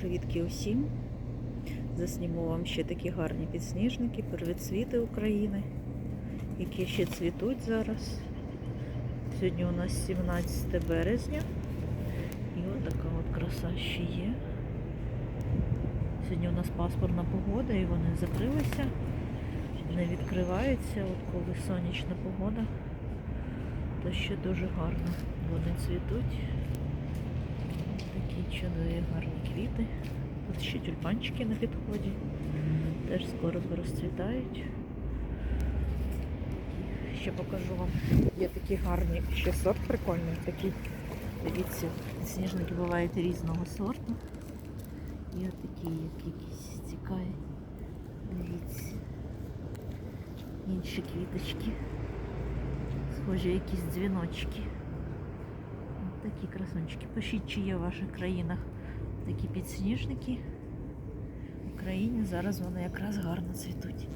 Привітки усім! Засніму вам ще такі гарні підсніжники, первоцвіти України, які ще цвітуть зараз. Сьогодні у нас 17 березня. І от така от краса ще є. Сьогодні у нас пасмурна погода і вони закрилися, не відкриваються. От коли сонячна погода, то ще дуже гарно вони цвітуть. Такі чудові гарні квіти. Тут ще тюльпанчики на підході. Теж скоро розцвітають. Ще покажу вам. Є такі гарні, ще сорт прикольний. Такий, дивіться, сніжники бувають різного сорту. І такі, як якісь цікаві. Дивіться. Інші квіточки. Схожі якісь дзвіночки. Такі красунчики. Пишіть, чи є в ваших країнах такі підсніжники. В Україні зараз вони якраз гарно цвітуть.